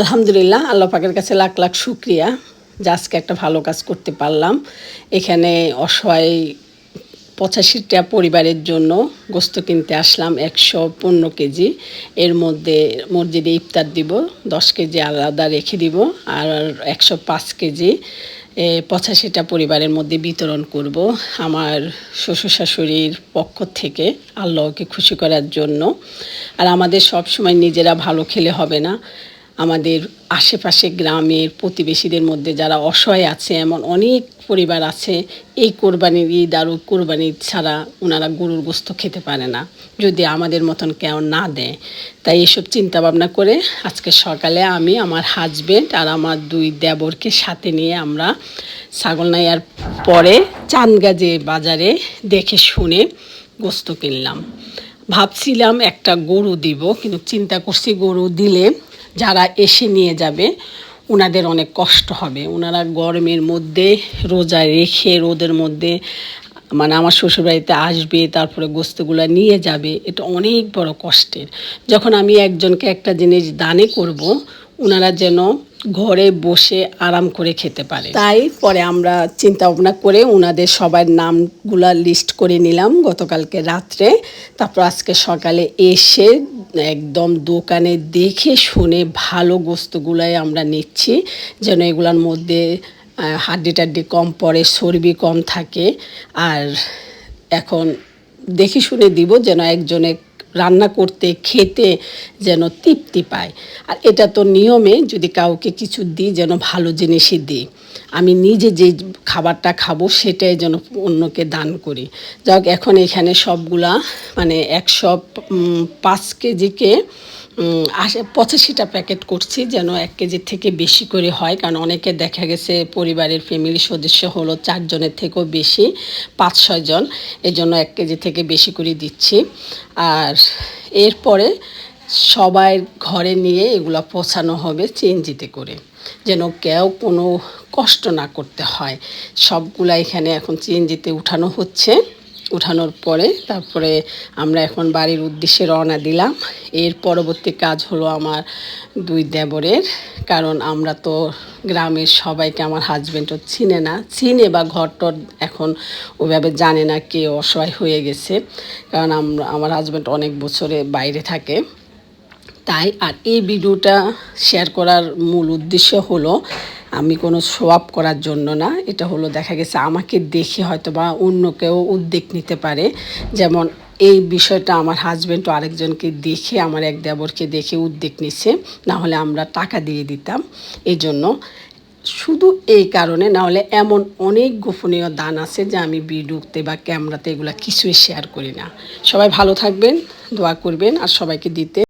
আলহামদুলিল্লাহ, আল্লাহ পাকের কাছে লাখ লাখ শুক্রিয়া যে আজকে একটা ভালো কাজ করতে পারলাম। এখানে অসহায় পঁচাশিটা পরিবারের জন্য গোস্ত কিনতে আসলাম একশো পনেরো কেজি। এর মধ্যে মসজিদে ইফতার দিব, দশ কেজি আলাদা রেখে দিব আর একশো পাঁচ কেজি পঁচাশিটা পরিবারের মধ্যে বিতরণ করব আমার শ্বশুর শাশুড়ির পক্ষ থেকে আল্লাহকে খুশি করার জন্য। আর আমাদের সব সময় নিজেরা ভালো খেলে হবে না। আমাদের আশেপাশে গ্রামের প্রতিবেশীদের মধ্যে যারা অসহায় আছে, এমন অনেক পরিবার আছে, এই কোরবানির ঈদ আর কোরবানি ছাড়া ওনারা গরুর গোস্ত খেতে পারে না। যদি আমাদের মতন কেউ না দেয়, তাই এসব চিন্তা ভাবনা করে আজকে সকালে আমি আমার হাজবেন্ড আর আমার দুই দেবরকে সাথে নিয়ে আমরা ছাগলনাইয়ার পরে চান্দগাজে বাজারে দেখে শুনে গোস্ত কিনলাম। ভাবছিলাম একটা গরু দিব, কিন্তু চিন্তা করছি গরু দিলে যারা এসে নিয়ে যাবে ওনাদের অনেক কষ্ট হবে। ওনারা গরমের মধ্যে রোজা রেখে, রোদের মধ্যে মানে আমার শ্বশুরবাড়িতে আসবে, তারপরে গোস্তগুলো নিয়ে যাবে, এটা অনেক বড় কষ্টের। যখন আমি একজনকে একটা জিনিস দানে করব ওনারা যেন ঘরে বসে আরাম করে খেতে পারে। তাই পরে আমরা চিন্তা ভাবনা করে ওনাদের সবার নামগুলা লিস্ট করে নিলাম গতকালকে রাত্রে। তারপর আজকে সকালে এসে একদম দোকানে দেখে শুনে ভালো গোস্তগুলাই আমরা নিচ্ছি, যেন এগুলোর মধ্যে হাড্ডি টাড্ডি কম পড়ে, চর্বি কম থাকে। আর এখন দেখে শুনে দিব যেন একজনে রান্না করতে, খেতে যেন তৃপ্তি পায়। আর এটা তো নিয়মে যদি কাউকে কিছু দিই, যেন ভালো জিনিসই দিই। আমি নিজে যে খাবারটা খাব সেটাই যেন অন্যকে দান করি। যাক, এখন এখানে সবগুলা মানে একশো পাঁচ কেজিকে আশে, পঁচাশিটা প্যাকেট করছি যেন এক কেজির থেকে বেশি করে হয়। কারণ অনেকে দেখা গেছে পরিবারের ফ্যামিলি সদস্য হলো চারজনের থেকেও বেশি, পাঁচ ছয়জন এজন্য এক কেজি থেকে বেশি করে দিচ্ছি। আর এরপরে সবাই ঘরে নিয়ে এগুলো পৌঁছানো হবে চেঞ্জিতে করে। যেন কেউ কোনো কষ্ট না করতে হয়। সবগুলা এখানে এখন চেঞ্জিতে উঠানো হচ্ছে। উঠানোর পরে তারপরে আমরা এখন বাড়ির উদ্দেশ্যে রওনা দিলাম। এর পরবর্তী কাজ হলো আমার দুই দেবরের। কারণ আমরা তো গ্রামের সবাইকে আমার হাজব্যান্ডও চিনে না। চিনে বা ঘরটর এখন ওইভাবে জানে না কে অসহায় হয়ে গেছে। কারণ আমরা, আমার হাজব্যান্ড অনেক বছরে বাইরে থাকে। তাই আর এই ভিডিওটা শেয়ার করার মূল উদ্দেশ্য হলো, আমি কোনো আপ করার জন্য না। এটা হলো দেখা গেছে আমাকে দেখে হয়তো বা অন্য কেউ উদ্যোগ নিতে পারে। যেমন এই বিষয়টা আমার হাজব্যান্ড আরেকজনকে দেখে, আমার এক দেবরকে দেখে উদ্যোগ নিছে না হলে আমরা টাকা দিয়ে দিতাম। এই জন্য শুধু এই কারণে না হলে এমন অনেক গোপনীয় দান আছে যে আমি ভিডিওতে বা ক্যামেরাতে এগুলো কিছুই শেয়ার করি না। সবাই ভালো থাকবেন, দোয়া করবেন, আর সবাইকে দিতে